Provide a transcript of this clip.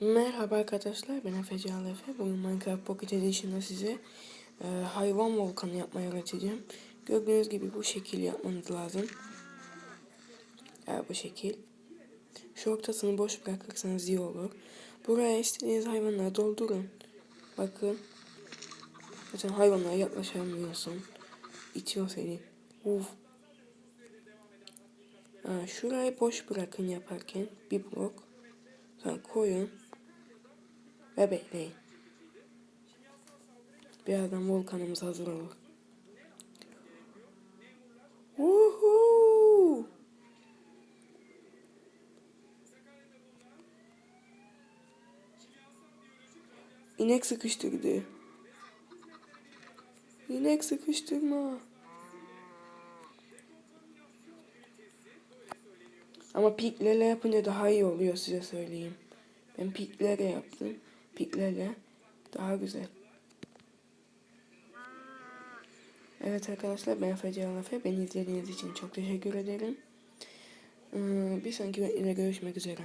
Merhaba arkadaşlar ben Efe Can. Bugün Minecraft Pocket Edition'da size e, hayvan volkanı yapmayı öğreteceğim. Gördüğünüz gibi bu şekil yapmanız lazım. Evet bu şekil. Şu ortasını boş bırakırsanız iyi olur. Buraya istediğiniz hayvanları doldurun. Bakın. Zaten hayvanlara yaklaşamıyorsun. İtiyor seni. Uf. Ha, şurayı boş bırakın yaparken bir blok. Koyun. Ve bekleyin. Birazdan volkanımız hazır olur. Woohoo! İnek sıkıştırdı. İnek sıkıştırma. Ama piklerle yapınca daha iyi oluyor size söyleyeyim. Ben piklerle yaptım. Piklerle daha güzel. Evet arkadaşlar ben Efe Cihan Efe. Beni izlediğiniz için çok teşekkür ederim. Ee, Bir sonraki videoda görüşmek üzere.